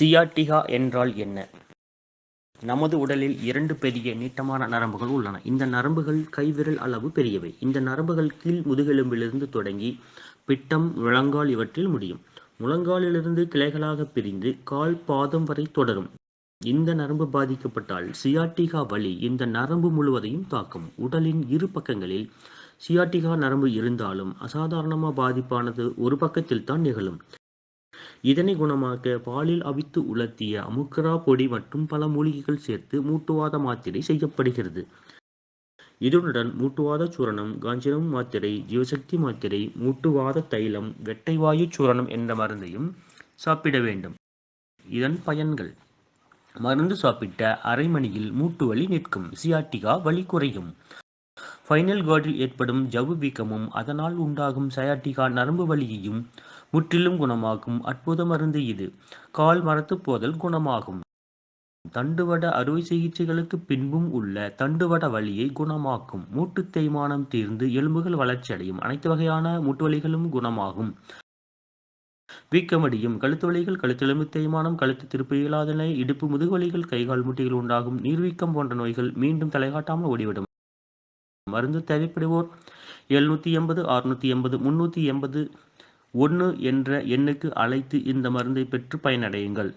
Sciatica என்றால் என்ன? நமது உடலில் இரண்டு பெரிய நீட்டமான நரம்புகள் உள்ளன. இந்த நரம்புகள் கைவிரல் அளவு பெரியவை. இந்த நரம்புகள் கீழ் முதுகெலும்பிலிருந்து தொடங்கி பிட்டம், முழங்கால் இவற்றில் முடியும். முழங்காலிலிருந்து கிளைகளாகப் பிரிந்து கால், பாதம் வரை தொடரும். இந்த நரம்பு பாதிக்கப்பட்டால் சியாட்டிகா வலி இந்த நரம்பு முழுவதையும் தாக்கும். உடலின் இரு பக்கங்களில் சியாட்டிகா நரம்பு இருந்தாலும் அசாதாரணமாக பாதிப்பானது ஒரு பக்கத்தில் தான் நிகழும். இதனை குணமாக்க பாலில் அவித்து உலர்த்திய அமுக்கரா பொடி மற்றும் பல மூலிகைகள் சேர்த்து மூட்டுவாத மாத்திரை செய்யப்படுகிறது. இதனுடன் மூட்டுவாத சூரணம், காஞ்சிரம் மாத்திரை, ஜீவசக்தி மாத்திரை, மூட்டுவாத தைலம், வெட்டைவாயு சூரணம் என்ற மருந்தையும் சாப்பிட வேண்டும். இதன் பயன்கள் மருந்து சாப்பிட்ட அரை மணியில் மூட்டு வலி நிற்கும். சியாட்டிகா வலி குறையும். ஃபைனல் கார்டில் ஏற்படும் ஜவ்வு வீக்கமும் அதனால் உண்டாகும் சயாட்டிகா நரம்பு வலியையும் முற்றிலும் குணமாக்கும் அற்புத மருந்து இது. கால் மரத்துப் போதல் குணமாகும். தண்டுவட அறுவை சிகிச்சைகளுக்கு பின்பும் உள்ள தண்டுவட வலியை குணமாக்கும். மூட்டு தேய்மானம் தீர்ந்து எலும்புகள் வளர்ச்சியடையும். அனைத்து வகையான மூட்டு வலிகளும் குணமாகும். வீக்கமடியும். கழுத்து வலிகள், கழுத்தெலும்பு தேய்மானம், கழுத்து திருப்பு இயலாத நிலை, இடுப்பு, முதுகுவலிகள் கைகால் கை, கால் முட்டிகள் உண்டாகும் நீர்வீக்கம் போன்ற நோய்கள் மீண்டும் தலைகாட்டாமல் ஓடிவிடும். மருந்து தேவைப்படுவோர் எழுநூத்தி எண்பது அறுநூத்தி எண்பது முன்னூத்தி எண்பது ஒன்று என்ற எண்ணுக்கு அழைத்து இந்த மருந்தை பெற்று பயனடையுங்கள்.